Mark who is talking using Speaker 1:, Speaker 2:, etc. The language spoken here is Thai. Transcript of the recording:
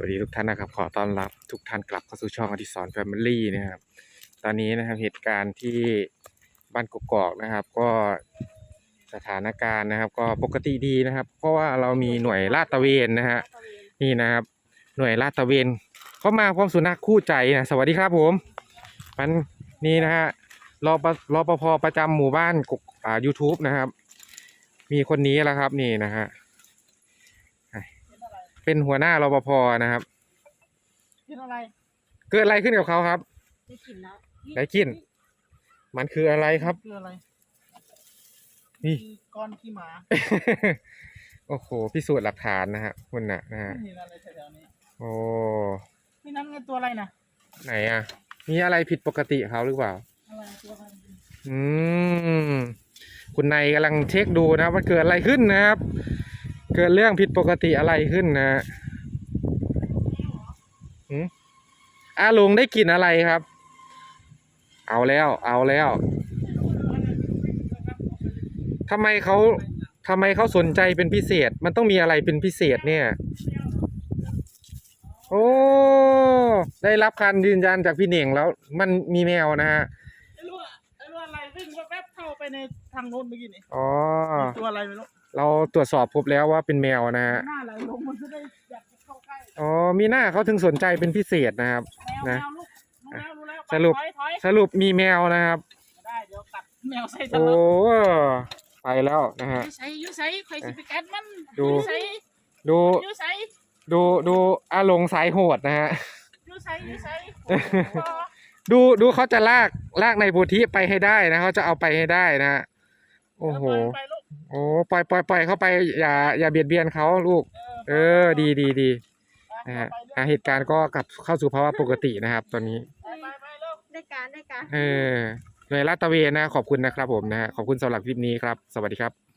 Speaker 1: วัสดีทุกท่านนะครับขอต้อนรับทุกท่านกลับเข้าสู่ช่องอดิสรแฟมิลี่นะครับตอนนี้นะครับเหตุการณ์ที่บ้านกกอกนะครับ ก็สถานการณ์นะครับ ก็ปกติดีนะครับ เพราะว่าเรามีหน่วยลาดตระเวนนะฮะนี่นะครับ หน่วยลาดตระเวนเข้ามาพร้อมสุนัขคู่ใจนะสวัสดีครับผม มันนี่นะฮะรอปรอปภประจำหมู่บ้านกกอ่า YouTube นะครับ มีคนนี้แหละครับนี่นะฮะ เป็นหัวหน้ารปภนะครับ
Speaker 2: กินอะไร
Speaker 1: เกิดอะไรขึ้นกับเขาครับ
Speaker 2: ได้กินแล้ว
Speaker 1: ได้กลิ่น มันคืออะไรครับ
Speaker 2: คืออะไร
Speaker 1: นี่
Speaker 2: คือก้อนขี้หมา
Speaker 1: โอ้โหพิสูจน์หลักฐานนะฮะคุณน่ะนะฮะ
Speaker 2: ไม่เห็นอะไรแถวๆนี้
Speaker 1: โอ้
Speaker 2: นี่นั่นไงตัวอะไรนะ
Speaker 1: ไหนอะ มีอะไรผิดปกติเขาหรือเปล่า
Speaker 2: อะไรตัวอะไร
Speaker 1: อืม คุณนายกำลังเช็คดูนะครับว่าเกิดอะไรขึ้นนะครับ เกิดเรื่องผิดปกติอะไรขึ้นนะฮะหืมอาลุงได้กลิ่นอะไรครับ เอาแล้ว เอาแล้วทำไมเขาทำไมเขาสนใจเป็นพิเศษ มันต้องมีอะไรเป็นพิเศษเนี่ย โอ้ ได้รับการยืนยันจากพี่เหน่งแล้ว มันมีแมวนะฮะ
Speaker 2: ไอ้รู้อะไอ้รู้อะไรวิ่งแวบๆเข้าไปในทางโน้นเมื่อกี้นี่
Speaker 1: อ๋อ
Speaker 2: ตัวอะไรไม่รู้
Speaker 1: เราตรวจสอบพบแล้วว่าเป็นแมวนะฮะ
Speaker 2: หน้าไหลลงมันจะได้อยากจะเข้าใกล้
Speaker 1: อ๋อมีหน้าเขาถึงสนใจเป็นพิเศษนะครับ
Speaker 2: แมว
Speaker 1: นะ
Speaker 2: แมวลูกรู้แล้วรู้แล้ว
Speaker 1: สรุป
Speaker 2: ถอยถอย
Speaker 1: สรุปมีแมวนะครับ
Speaker 2: ได้เดี๋ยวกัดแมวใส่ต
Speaker 1: โอ้
Speaker 2: ลอด
Speaker 1: ไปแล้วนะฮะ
Speaker 2: ยูใส่ยูใส่คอยสิไปกัดมัน
Speaker 1: ดู
Speaker 2: ยูใส่
Speaker 1: ดู
Speaker 2: ยูใส่
Speaker 1: ดูดูอาลงสายโหดนะฮะ
Speaker 2: ยูใส่ยูใส่โอ้โห
Speaker 1: ดูดูเขาจะลากลากในโพธิไปให้ได้นะเขาจะเอาไปให้ได้นะฮะโอ้โห
Speaker 2: ไปลูก
Speaker 1: โอ้ปล่อยปล่อยปล่อยเข้าไปอย่าอย่าเบียดเบียนเขาลูก เออ ดีดีดี
Speaker 2: ไป
Speaker 1: นะฮะ
Speaker 2: ไปลูก
Speaker 1: อะเหตุการณ์ก็กลับเข้าสู่ภาวะปกตินะครับ ตอนนี้
Speaker 2: ไปไปไปลูก
Speaker 3: ได้การได้การ
Speaker 1: เออหน่วยลาดตระเวนนะขอบคุณนะครับผมนะฮะขอบคุณสำหรับคลิปนี้ครับ สวัสดีครับ